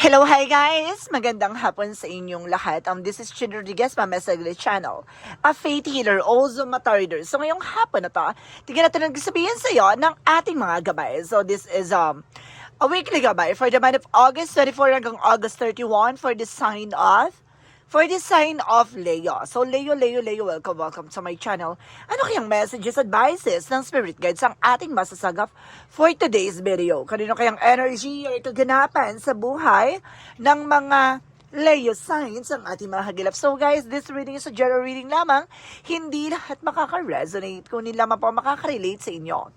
Hello, hi guys! Magandang hapon sa inyong lahat. Um, this is Chin Rodriguez, Mama Saglit Channel. A faith healer, also matarider. So ngayong hapon na to, tingnan natin ang sabihin sa iyo ng ating mga gabay. So this is um, a weekly gabay for the month of August 24 hanggang August 31 for the sign of for the sign of Leo. So, Leo, Leo, Leo, welcome, welcome to my channel. Ano kayang messages, advices ng spirit guides ang ating masasagap for today's video? Kanino kayang energy or kaganapan sa buhay ng mga Leo signs ang ating mga hagilap. So guys, this reading is a general reading lamang. Hindi lahat makaka-resonate, kunin lamang po makaka-relate sa inyo.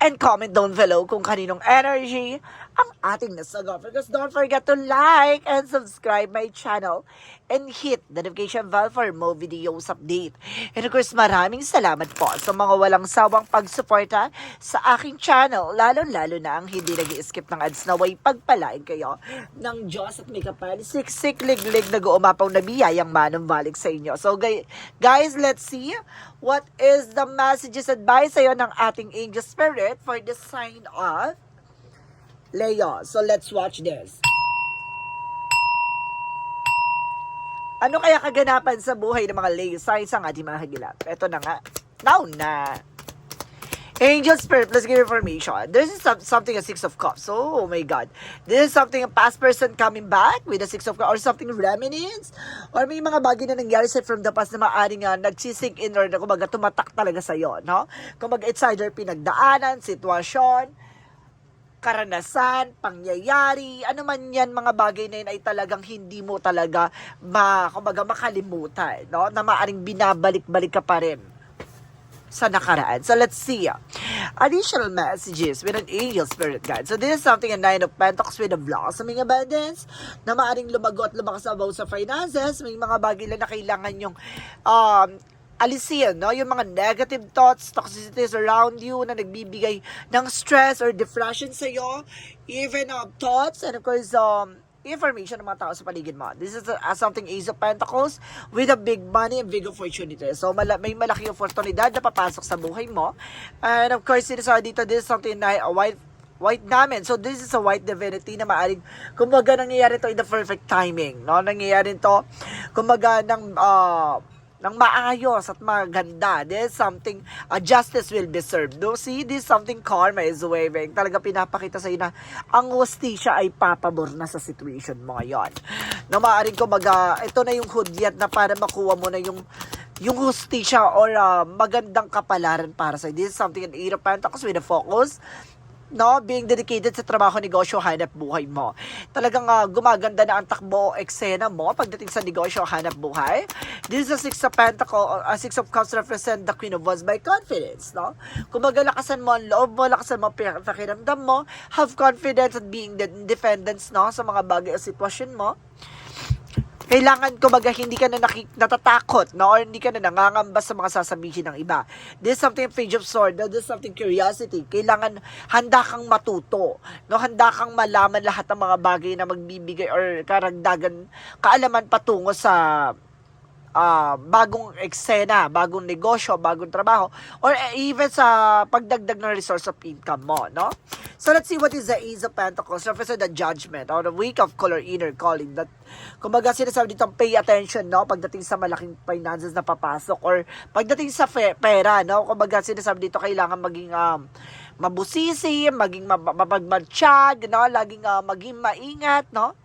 And comment down below kung kaninong energy ang ating nasagap. Because don't forget to like and subscribe my channel and hit the notification bell for more videos update. And of course, maraming salamat po sa mga walang sawang pagsuporta sa aking channel, lalo-lalo na ang hindi nag skip ng ads na way pagpalain kayo ng Diyos at may kapal, siksik, liglig, nag-uumapaw na biyayang manumbalik sa inyo. So guy- guys, let's see what is the messages advice sa'yo ng ating angel spirit for the sign of Leo. So let's watch this. Ano kaya kaganapan sa buhay ng mga Leo signs ang ating mga hagilap? Ito na nga. Now na. Angel Spirit, let's give information. This is some, something a Six of Cups. Oh, oh my God. This is something a past person coming back with a Six of Cups or something reminiscence or may mga bagay na nangyari sa from the past na maaaring uh, nagsisig in or na kumbaga tumatak talaga sa'yo, no? Kumbaga it's either pinagdaanan, sitwasyon, karanasan, pangyayari, ano man yan, mga bagay na yun ay talagang hindi mo talaga ma, kumbaga, makalimutan, no? Na maaring binabalik-balik ka pa rin sa nakaraan. So let's see. Additional messages with an angel spirit guide. So this is something a nine of pentacles with a blossoming abundance na maaring lumago at lumakas sa finances. May mga bagay lang na kailangan yung um, alisin, no? Yung mga negative thoughts, toxicities around you na nagbibigay ng stress or depression sa iyo, even uh, thoughts and of course um information ng mga tao sa paligid mo. This is uh, something Ace of Pentacles with a big money and big opportunity. So, mala- may malaking oportunidad na papasok sa buhay mo. And of course, sinasabi dito, this is something na a white white namin. So, this is a white divinity na maaring, kumbaga, nangyayari to in the perfect timing. No? Nangyayari to, kumbaga, ng, uh, ng maayos at maganda. This is something, uh, justice will be served. No? See, this is something karma is waving. Talaga pinapakita sa na ang hustisya ay papabor na sa situation mo ngayon. Na maaaring kumbaga, ito na yung hudyat na para makuha mo na yung yung hustisya or uh, magandang kapalaran para sa This is something an eight of pentacles with a focus no, being dedicated sa trabaho, negosyo, hanap buhay mo. Talagang uh, gumaganda na ang takbo o eksena mo pagdating sa negosyo, hanap buhay. This is a Six of Pentacles, a Six of Cups represent the Queen of Wands by confidence, no? Kumbaga, mo ang loob mo, lakasan mo ang pakiramdam mo, have confidence at being independence, no, sa mga bagay o sitwasyon mo kailangan kumbaga hindi ka na naki, natatakot no or hindi ka na nangangamba sa mga sasabihin ng iba this is something page of sword no? this is something curiosity kailangan handa kang matuto no handa kang malaman lahat ng mga bagay na magbibigay or karagdagan kaalaman patungo sa ah, bagong eksena, bagong negosyo, bagong trabaho, or even sa pagdagdag ng resource of income mo, no? So let's see what is the Ace of Pentacles, represent the judgment, or the week of color inner calling, that, kumbaga sinasabi dito, pay attention, no? Pagdating sa malaking finances na papasok, or pagdating sa pera, no? Kumbaga sinasabi dito, kailangan maging, um, mabusisi, maging mapagmatsyag, no? Laging uh, maging maingat, no?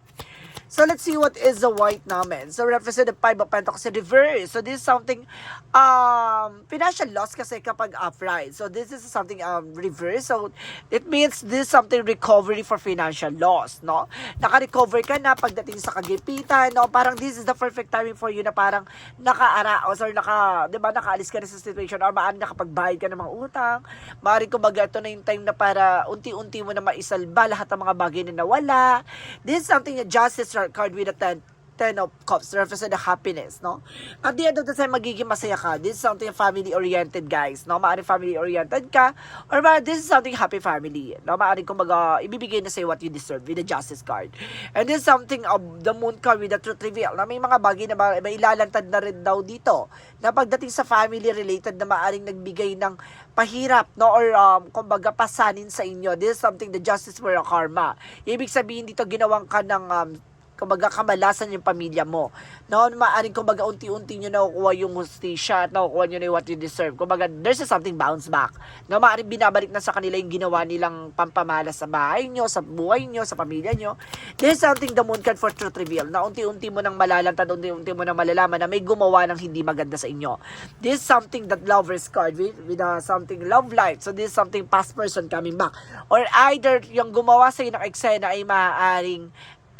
So let's see what is the white namin. So represent the five of pentacles reverse. So this is something um financial loss kasi kapag upright. So this is something um reverse. So it means this is something recovery for financial loss, no? Naka-recover ka na pagdating sa kagipitan, no? Parang this is the perfect timing for you na parang nakaaraos or naka, 'di ba, nakaalis ka na sa situation or maaaring nakapagbayad ka ng mga utang. Maaaring kumbaga ito na yung time na para unti-unti mo na maisalba lahat ng mga bagay na nawala. This is something that justice card with a 10 Ten of Cups represent the happiness, no? At the end of the time, magiging masaya ka. This is something family-oriented, guys, no? Maaaring family-oriented ka, or maaaring this is something happy family, no? Maaaring kumbaga, ibibigay na sa'yo what you deserve with the Justice card. And this is something of the Moon card with the Truth Reveal, na may mga bagay na ma- may ilalantad na rin daw dito, na pagdating sa family-related na maaaring nagbigay ng pahirap, no? Or, um, kumbaga, pasanin sa inyo. This is something the Justice for a Karma. Ibig sabihin dito, ginawang ka ng um, kumbaga kamalasan yung pamilya mo. No, maaring kumbaga unti-unti nyo nakukuha yung hustisya at nakukuha nyo na yung what you deserve. Kumbaga, there's something bounce back. No, maaring binabalik na sa kanila yung ginawa nilang pampamalas sa bahay nyo, sa buhay nyo, sa pamilya nyo. There's something the moon card for truth reveal na unti-unti mo nang malalantad, unti-unti mo nang malalaman na may gumawa ng hindi maganda sa inyo. This is something that lovers card with, with uh, something love life. So this is something past person coming back. Or either yung gumawa sa ng eksena ay maaaring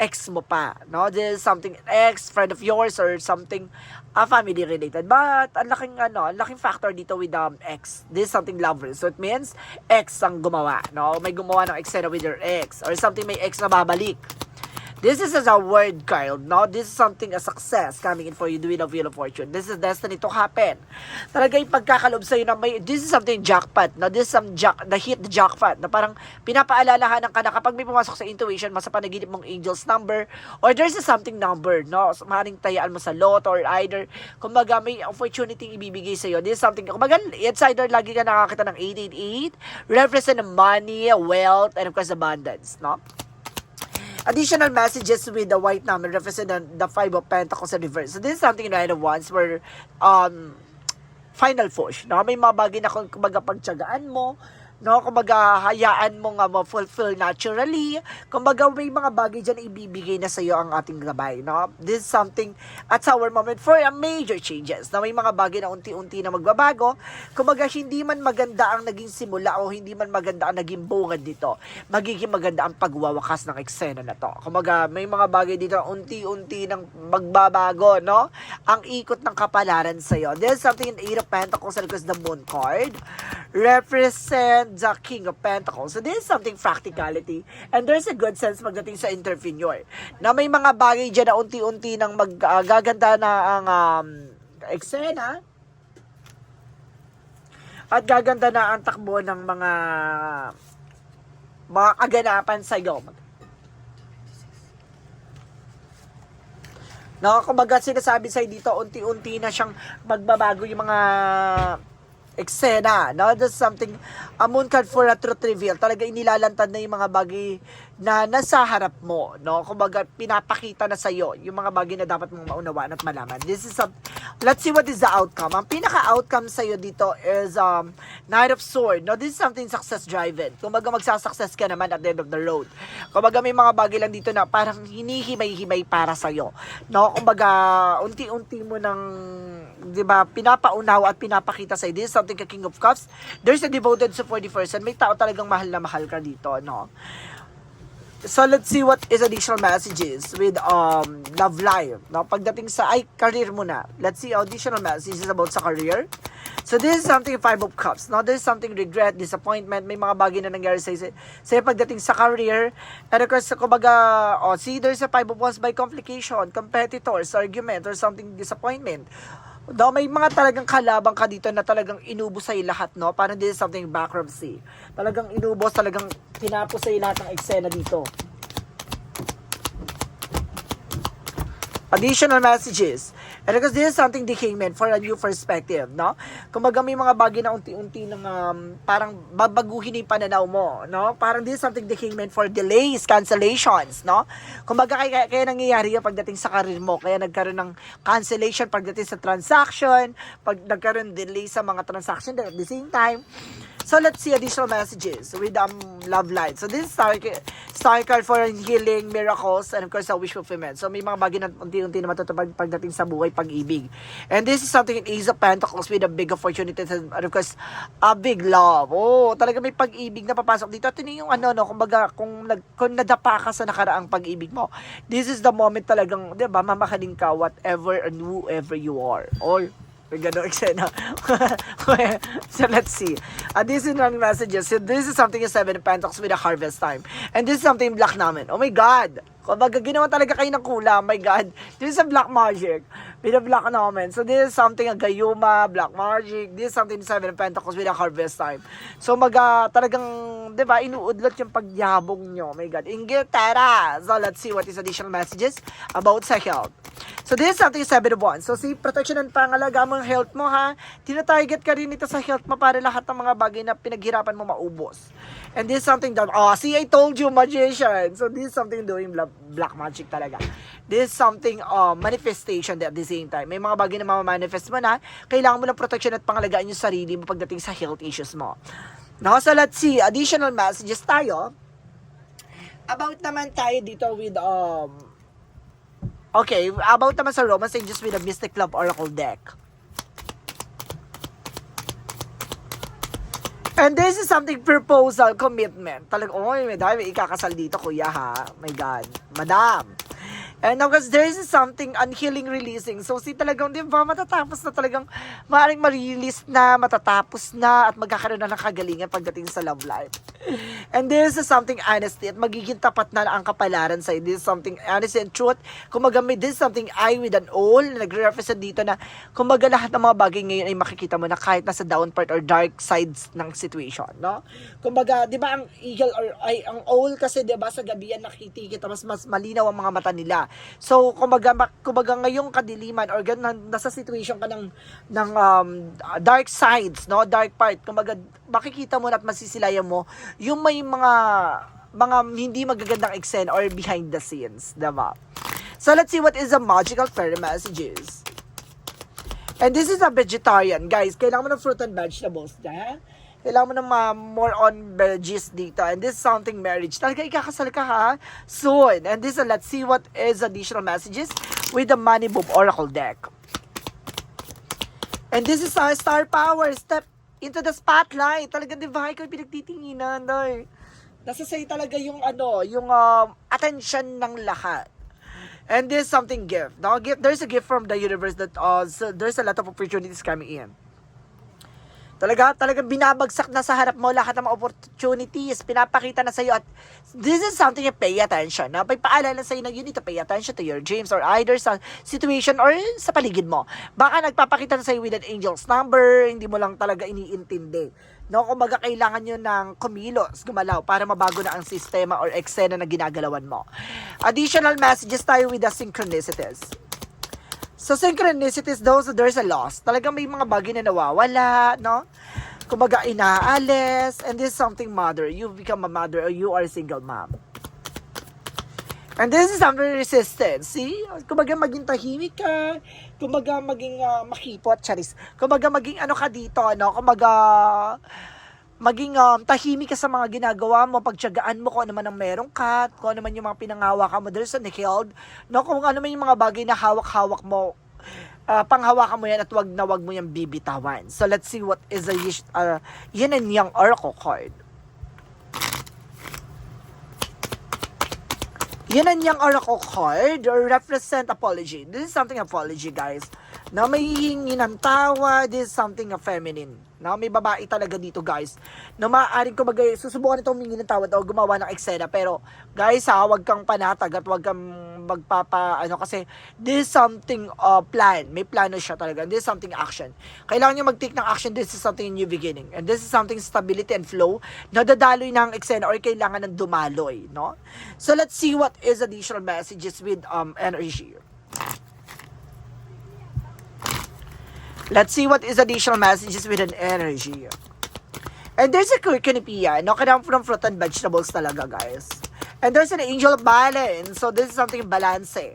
ex mo pa, no? This is something ex friend of yours or something uh, family related. But ang laking ano, ang laking factor dito with um ex. This is something lovers. So it means ex ang gumawa, no? May gumawa ng eksena with your ex or something may ex na babalik. This is a word card, no? This is something a success coming in for you, wheel of wheel of fortune. This is destiny to happen. Talaga yung pagkakalob sa'yo na may, this is something jackpot, no? This is some jack, the hit the jackpot, na parang pinapaalalahanan ka na kapag may pumasok sa intuition mo sa panaginip mong angel's number, or there's a something number, no? So, maaaring tayaan mo sa lot, or either, kumbaga may opportunity ibibigay sa'yo. This is something, kumbaga, it's either lagi ka nakakita ng 888, represent money, wealth, and of course, abundance, no? Additional messages with the white number represent the, five of pentacles in reverse. So this is something nine of wands where um final push. No? May mga bagay na kung kumbaga pagtsagaan mo, no, kumbaga hayaan mo nga ma-fulfill naturally. Kumbaga may mga bagay diyan ibibigay na sa iyo ang ating gabay, no? This is something at our moment for a major changes. Na may mga bagay na unti-unti na magbabago. Kumbaga hindi man maganda ang naging simula o hindi man maganda ang naging bungad dito. Magiging maganda ang pagwawakas ng eksena na to. Kumbaga may mga bagay dito na unti-unti nang magbabago, no? Ang ikot ng kapalaran sa iyo. This is something in Eight of Pentacles because the Moon card represent the King of Pentacles. So this is something practicality. And there's a good sense magdating sa entrepreneur. Na may mga bagay dyan na unti-unti nang maggaganda na ang um, eksena. At gaganda na ang takbo ng mga mga kaganapan sa iyo. No, kumbaga sinasabi sa'yo dito, unti-unti na siyang magbabago yung mga eksena, no? That's something, a moon card for a truth reveal. Talaga inilalantad na yung mga bagay na nasa harap mo, no? Kumbaga, pinapakita na sa'yo yung mga bagay na dapat mong maunawaan at malaman. This is some, let's see what is the outcome. Ang pinaka-outcome sa'yo dito is um, Knight of Sword, no? This is something success-driven. Kumbaga, magsasuccess ka naman at the end of the road. Kumbaga, may mga bagay lang dito na parang hinihimay-himay para sa'yo, no? Kumbaga, unti-unti mo nang, di ba, pinapaunaw at pinapakita sa'yo. This is something ka King of Cups. There's a devoted 40 person. May tao talagang mahal na mahal ka dito, no? So let's see what is additional messages with um love life. No, pagdating sa ay career muna. Let's see additional messages about sa career. So this is something five of cups. No, there's something regret, disappointment, may mga bagay na nangyari sa sa pagdating sa career. And of course, kumbaga, oh, see there's a five of wands by complication, competitors, argument or something disappointment. No, may mga talagang kalabang ka dito na talagang inubos sa'yo lahat, no? Parang this is something bankruptcy. Talagang inubos, talagang tinapos sa'yo lahat ng eksena dito. Additional messages. And because this is something the Kingman for a new perspective, no? Kumbaga may mga bagay na unti-unti ng um, parang babaguhin yung pananaw mo, no? Parang this is something the Kingman for delays, cancellations, no? Kumbaga kaya, kaya nangyayari yung pagdating sa karir mo. Kaya nagkaroon ng cancellation pagdating sa transaction, pag nagkaroon delay sa mga transaction at the same time. So let's see additional messages with um love light. So this is star, star card for healing, miracles, and of course a wish fulfillment. So may mga bagay na unti-unti na matutupad pagdating sa buhay, pag-ibig. And this is something in Ace of Pentacles with a big opportunity and course a big love. Oh, talaga may pag-ibig na papasok dito. At yun yung ano no, kumbaga kung nag kung nadapa ka sa nakaraang pag-ibig mo. This is the moment talagang, 'di ba, mamakaling ka whatever and whoever you are. Or may ganong eksena. so let's see. Uh, this is one messages. So this is something in Seven Pentacles with a harvest time. And this is something black namin. Oh my God! Kumbaga, ginawa talaga kayo ng kula. My God. This is a black magic. With a black omen. So, this is something a gayuma, black magic. This is something seven pentacles with a harvest time. So, mag, ah, talagang, di ba, inuudlot yung pagyabong nyo. My God. Inggit, tara. So, let's see what is additional messages about sa health. So, this is something seven of wands. So, si protection and pangalaga ang health mo, ha? Tinatarget ka rin ito sa health mo para lahat ng mga bagay na pinaghirapan mo maubos. And this is something that, oh, see, I told you, magician. So, this is something doing black, magic talaga. This is something, uh, manifestation at the same time. May mga bagay na mamamanifest mo na, kailangan mo ng protection at pangalagaan yung sarili mo pagdating sa health issues mo. No, so let's see, additional messages tayo. About naman tayo dito with, um, okay, about naman sa romance angels with a Mystic Love Oracle deck. And this is something proposal, commitment. Talagang, oh, may may ikakasal dito, kuya ha. My God. Madam. And of course, there is something unhealing releasing. So, si talagang, di ba, matatapos na talagang, maaaring ma-release na, matatapos na, at magkakaroon na ng kagalingan pagdating sa love life. And this is something honesty, at magiging tapat na ang kapalaran sa'yo. This is something honesty and truth. Kumaga, may this is something I with an all, na nagre-represent dito na, kumaga lahat ng mga bagay ngayon ay makikita mo na kahit nasa down part or dark sides ng situation, no? Kumbaga, di ba ang eagle or ay ang owl kasi di ba sa gabi yan nakikita mas mas malinaw ang mga mata nila. So, kumbaga, kumbaga ngayong kadiliman or ganun, nasa situation ka ng, ng um, dark sides, no? Dark part. Kumbaga, makikita mo na at masisilayan mo yung may mga mga hindi magagandang eksena or behind the scenes, diba? So, let's see what is the magical fairy messages. And this is a vegetarian, guys. Kailangan mo ng fruit and vegetables, ha? Kailangan mo ng ma- more on veggies dito. And this is something marriage. Talaga ikakasal ka, ha? Soon. And this, uh, let's see what is additional messages with the Money Boom Oracle deck. And this is our star power. Step into the spotlight. Talagang divine ko yung pinagtitinginan, doy. Nasa sa'yo talaga yung ano, yung um, attention ng lahat. And there's something gift. Now, gift, there's a gift from the universe that uh, so there's a lot of opportunities coming in. Talaga, talagang binabagsak na sa harap mo lahat ng mga opportunities. Pinapakita na sa'yo at this is something you pay attention. Na may paalala sa'yo na you need to pay attention to your dreams or either sa situation or sa paligid mo. Baka nagpapakita na sa'yo with an angel's number, hindi mo lang talaga iniintindi. No, kumbaga kailangan nyo ng kumilos, gumalaw para mabago na ang sistema or eksena na ginagalawan mo. Additional messages tayo with the synchronicities. So, synchronicities, those, there's a loss. Talagang may mga bagay na nawawala, no? Kumbaga, inaalis. And this is something mother. You become a mother or you are a single mom. And this is something resistance. See? Kumbaga, maging tahimik ka. Kumbaga, maging uh, makipot, charis. Kumbaga, maging ano ka dito, no? Kumbaga, maging um, tahimik ka sa mga ginagawa mo, pagtyagaan mo kung ano man ang meron ka, kung ano man yung mga pinangawakan mo, there's a held, no? Kung ano man yung mga bagay na hawak-hawak mo, uh, panghawakan mo yan at wag na wag mo yan bibitawan. So let's see what is a uh, yin and yang oracle card. Yin and yang oracle card represent apology. This is something apology, guys. Na may hihingi ng tawa, this is something a feminine. Na may babae talaga dito, guys. Na maaaring kumbaga, susubukan itong humingi ng tawad o gumawa ng eksena. Pero, guys, ha, wag kang panatag at wag kang magpapa, ano, kasi this is something uh, plan. May plano siya talaga. This is something action. Kailangan nyo mag-take ng action. This is something new beginning. And this is something stability and flow. Nadadaloy ng eksena or kailangan ng dumaloy, no? So, let's see what is additional messages with um energy. Let's see what is additional messages with an energy. And there's a quinipia, no? Kailangan from fruit and vegetables talaga, guys. And there's an angel of balance. So, this is something balance eh.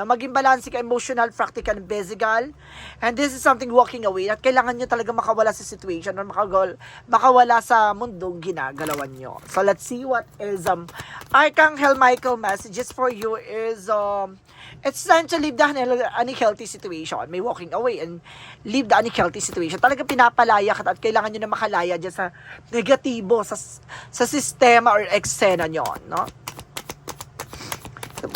Na maging balance ka emotional, practical, and physical. And this is something walking away. At kailangan nyo talaga makawala sa situation or makawala, makawala sa mundong ginagalawan nyo. So, let's see what is um Archangel Michael messages for you is um it's time to leave the unhe- unhealthy situation. May walking away and leave the unhealthy situation. Talaga pinapalaya ka at kailangan nyo na makalaya dyan sa negatibo, sa, sa sistema or eksena nyo, no?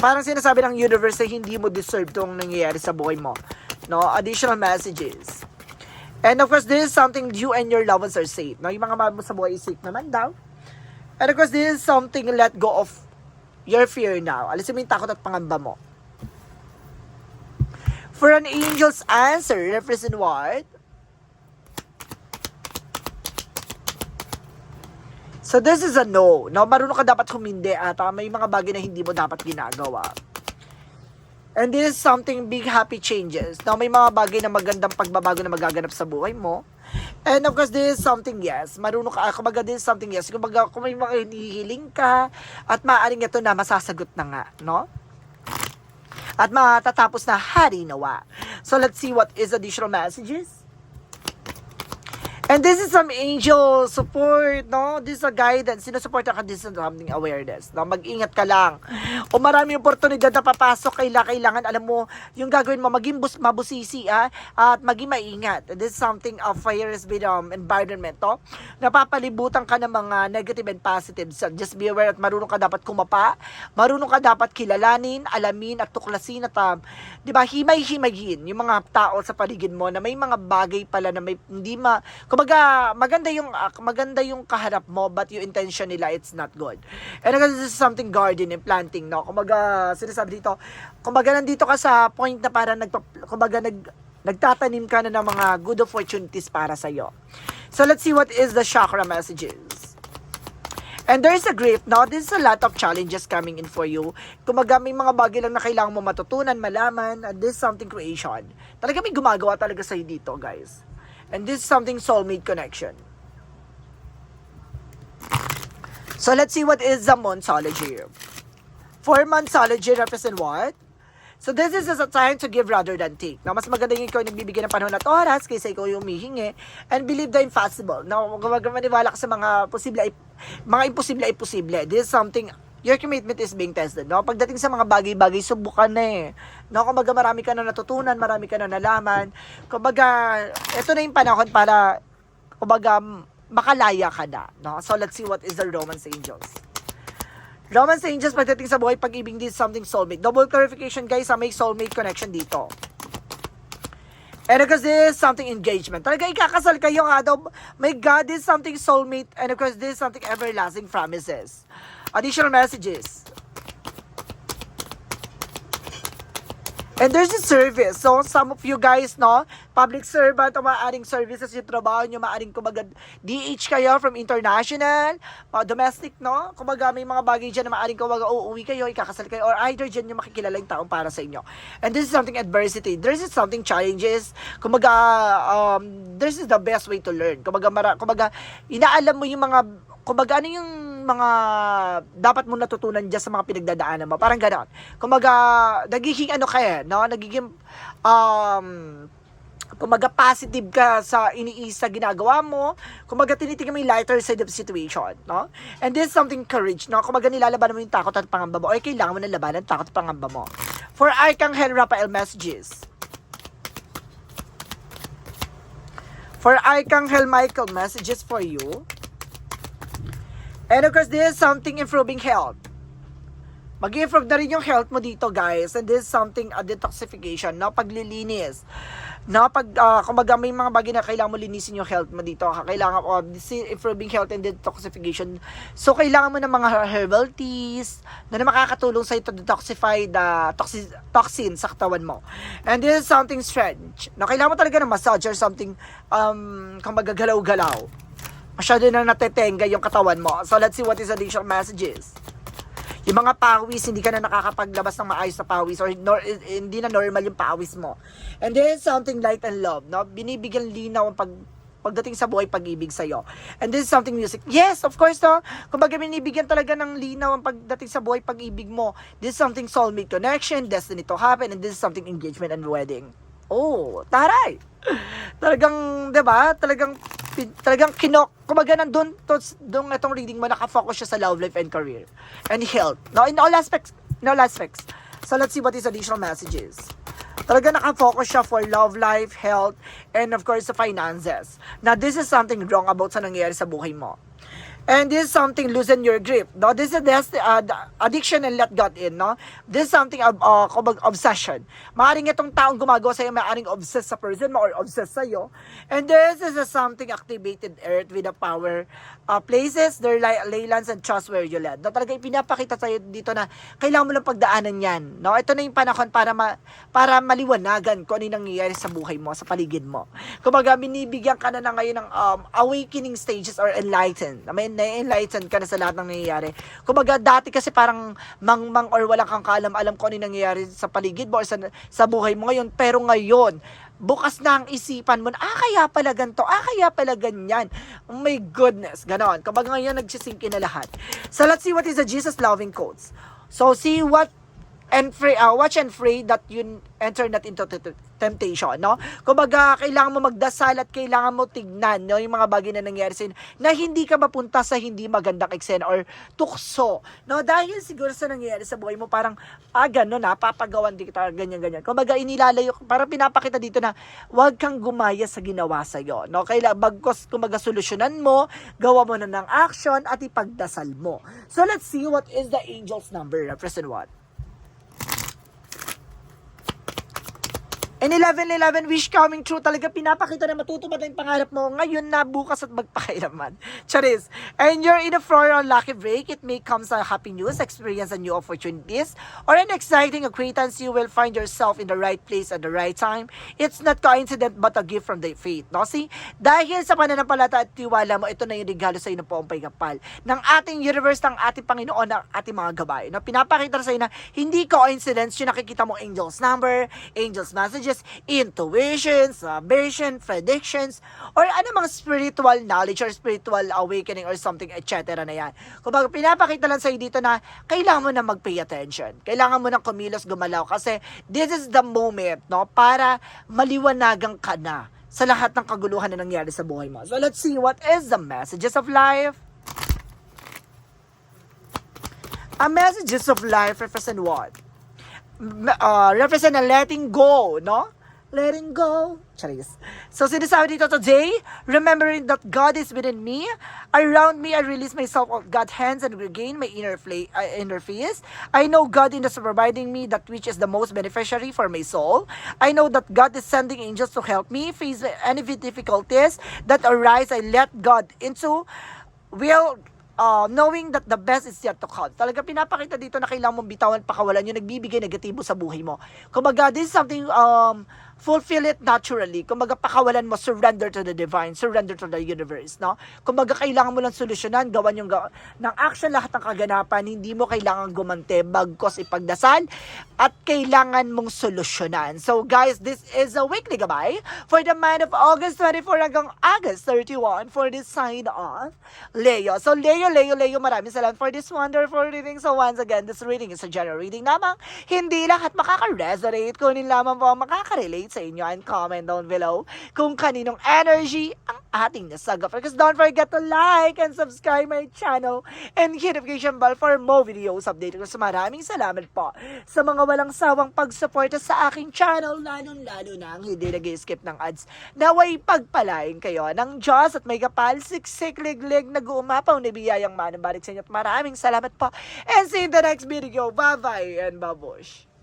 Parang sinasabi ng universe na hindi mo deserve itong nangyayari sa buhay mo. No? Additional messages. And of course, this is something you and your loved ones are safe. No? Yung mga mahal mo sa buhay is safe naman daw. And of course, this is something let go of your fear now. Alisin mo yung takot at pangamba mo. For an angel's answer, represent what? So this is a no. No, marunong ka dapat humindi at ah, may mga bagay na hindi mo dapat ginagawa. And this is something big happy changes. Now, may mga bagay na magandang pagbabago na magaganap sa buhay mo. And of course, this is something yes. Marunong ka, kumbaga this is something yes. Kumbaga, kung may mga hinihiling ka, at maaaring ito na masasagot na nga, no? At matatapos na hari nawa. So, let's see what is additional messages. And this is some angel support, no? This is a guidance. Sinusupport ka this is something awareness. No? Mag-ingat ka lang. O marami oportunidad na papasok, kaila, kailangan, alam mo, yung gagawin mo, maging bus, mabusisi, ah, at maging maingat. This is something of virus with um, environment, no? Napapalibutan ka ng mga negative and positive. So, just be aware at marunong ka dapat kumapa, marunong ka dapat kilalanin, alamin, at tuklasin, at um, di ba, himay-himayin yung mga tao sa paligid mo na may mga bagay pala na may hindi ma kumbaga maganda yung ah, maganda yung kaharap mo but yung intention nila it's not good. And again, this is something gardening, planting, no? Kumbaga sinasabi dito, kumbaga nandito ka sa point na para nag kumbaga nag nagtatanim ka na ng mga good opportunities para sa iyo. So let's see what is the chakra messages. And there's a grief, no? There's a lot of challenges coming in for you. Kumaga may mga bagay lang na kailangan mo matutunan, malaman, and this is something creation. Talaga may gumagawa talaga sa'yo dito, guys. And this is something soulmate connection. So let's see what is the Monsology. For Monsology represent what? So this is a time to give rather than take. Na mas maganda yung ikaw yung nagbibigay ng panahon at oras kaysa ikaw yung humihingi and believe the impossible. Na huwag maniwala ka sa mga posible ay mga imposible ay posible. This is something your commitment is being tested. No? Pagdating sa mga bagay-bagay, subukan na eh. No? Kumbaga marami ka na natutunan, marami ka na nalaman. Kumbaga, ito na yung panahon para kumbaga makalaya ka na. No? So let's see what is the Romance Angels. Romance Angels pagdating sa buhay pag-ibig is something soulmate. Double clarification guys, sa may soulmate connection dito. And of course, this is something engagement. Talaga ikakasal kayo nga daw. My God, this is something soulmate. And of course, this is something everlasting promises. Additional messages. And there's a service. So, some of you guys, no, public servant o maaaring services yung trabaho nyo, maaaring kumbaga DH kayo from international, uh, domestic, no? Kumbaga may mga bagay dyan na maaaring kumbaga uuwi kayo, ikakasal kayo, or either dyan yung makikilala yung taong para sa inyo. And this is something adversity. This is something challenges. Kumbaga, um, this is the best way to learn. Kumbaga, mara, kumbaga inaalam mo yung mga kumbaga ano yung mga dapat mo natutunan dyan sa mga pinagdadaanan mo. Parang gano'n. Kumbaga, nagiging ano kaya, no? Nagiging, um, kumbaga positive ka sa iniisa ginagawa mo, kumbaga tinitingnan mo yung lighter side of situation, no? And this is something courage, no? Kumbaga nilalaban mo yung takot at pangamba mo, o kailangan mo na labanan takot at pangamba mo. For Archangel Raphael messages, For Archangel Michael messages for you, And of course, this is something improving health. Mag-improve na rin yung health mo dito, guys. And this is something a detoxification, no? Paglilinis. No? Pag, uh, kumbaga may mga bagay na kailangan mo linisin yung health mo dito. Kailangan, oh, this is improving health and detoxification. So, kailangan mo ng mga herbal teas na, na makakatulong sa'yo to detoxify the toxi- toxin sa katawan mo. And this is something strange. No? Kailangan mo talaga ng massage or something, um, kumbaga galaw-galaw masyado na natetenga yung katawan mo. So, let's see what is additional messages. Yung mga pawis, hindi ka na nakakapaglabas ng maayos na pawis or nor, hindi na normal yung pawis mo. And then, something light and love, no? Binibigyan linaw ang pag, pagdating sa buhay pag-ibig sa'yo. And this is something music. Yes, of course, no? Kumbaga, binibigyan talaga ng linaw ang pagdating sa buhay pag-ibig mo. This is something soulmate connection, destiny to happen, and this is something engagement and wedding. Oh, taray! Talagang, 'di ba? Talagang talagang kinok, kumaga nandun, to, doon itong reading mo, nakafocus siya sa love life and career. And health. No, in all aspects, in all aspects. So, let's see what is additional messages. Talaga nakafocus siya for love life, health, and of course, sa finances. Now, this is something wrong about sa nangyayari sa buhay mo. And this is something loosen your grip. No, this is this uh, the addiction and let God in. No, this is something of uh, obsession. Maaring itong taong gumagawa sa'yo, maaring obsessed sa person mo or obsessed sa'yo. And this is a something activated earth with the power uh, places, their leylands and trust where you land. No, talaga ipinapakita sa'yo dito na kailangan mo lang pagdaanan yan. No, ito na yung panahon para ma, para maliwanagan kung ano yung nangyayari sa buhay mo, sa paligid mo. Kumbaga, binibigyan ka na na ngayon ng um, awakening stages or enlightened. I mean, na-enlighten ka na sa lahat ng nangyayari. Kumbaga, dati kasi parang mangmang or wala kang kaalam-alam kung ano yung nangyayari sa paligid mo or sa, sa buhay mo ngayon. Pero ngayon, bukas na ang isipan mo na, ah, kaya pala ganito, ah, kaya pala ganyan. Oh my goodness, ganon. Kumbaga ngayon, nagsisinkin na lahat. So, let's see what is the Jesus-loving quotes. So, see what and pray, uh, watch and pray that you enter not into temptation, no? Kumbaga, kailangan mo magdasal at kailangan mo tignan, no? Yung mga bagay na nangyari sa'yo, na hindi ka mapunta sa hindi magandang eksena or tukso, no? Dahil siguro sa nangyayari sa buhay mo, parang, ah, gano'n na, papagawan di kita, ganyan, ganyan. Kumbaga, inilalayo, parang pinapakita dito na, huwag kang gumaya sa ginawa sa'yo, no? Kailangan, bagkos, kumbaga, solusyonan mo, gawa mo na ng action, at ipagdasal mo. So, let's see what is the angel's number, represent what? And 11-11 wish coming true. Talaga pinapakita na matutupad na yung pangarap mo ngayon na bukas at magpakailaman. Charis. And you're in a floral lucky break. It may come sa happy news, experience and new opportunities, or an exciting acquaintance. You will find yourself in the right place at the right time. It's not coincident but a gift from the faith. No? See? Dahil sa pananampalata at tiwala mo, ito na yung regalo sa iyo ng Pompay Kapal. Ng ating universe, ng ating Panginoon, ng ating mga gabay. No? Pinapakita na sa iyo na hindi coincidence yung nakikita mo angel's number, angel's messages, intuitions, vision, predictions, or mga spiritual knowledge or spiritual awakening or something, etc. na yan. Kung baga, pinapakita lang sa'yo dito na kailangan mo na mag-pay attention. Kailangan mo na kumilos, gumalaw kasi this is the moment no para maliwanagan ka na sa lahat ng kaguluhan na nangyari sa buhay mo. So let's see what is the messages of life. A messages of life represent what? Uh, represent a letting go, no? Letting go. Charis. So, sinasabi dito today, remembering that God is within me, around me, I release myself of God's hands and regain my inner, fla- uh, inner peace. I know God is providing me that which is the most beneficiary for my soul. I know that God is sending angels to help me face any difficulties that arise. I let God into will uh, knowing that the best is yet to come. Talaga pinapakita dito na kailangan mong bitawan pakawalan yung nagbibigay negatibo sa buhay mo. Kumbaga, this is something um, fulfill it naturally. Kumbaga, pakawalan mo, surrender to the divine, surrender to the universe, no? Kumbaga, kailangan mo lang solusyonan, gawan yung ga- ng action lahat ng kaganapan, hindi mo kailangan gumante, bagkos ipagdasal, at kailangan mong solusyonan. So, guys, this is a weekly gabay for the month of August 24 hanggang August 31 for this sign of Leo. So, Leo, Leo, Leo, maraming salamat for this wonderful reading. So, once again, this reading is a general reading lamang. Hindi lahat makaka-resonate, kunin lamang po ang makaka-relate sa inyo and comment down below kung kaninong energy ang ating nasagap. Because don't forget to like and subscribe my channel and hit notification bell for more videos update ko. So maraming salamat po sa mga walang sawang pagsuporta sa aking channel, lalong-lalo na ang hindi nag-skip ng ads. Naway pagpalain kayo ng Diyos at may kapal, siksik, liglig, nag-uumapaw na biyayang manang balik sa inyo. At maraming salamat po. And see you in the next video. Bye-bye and babush.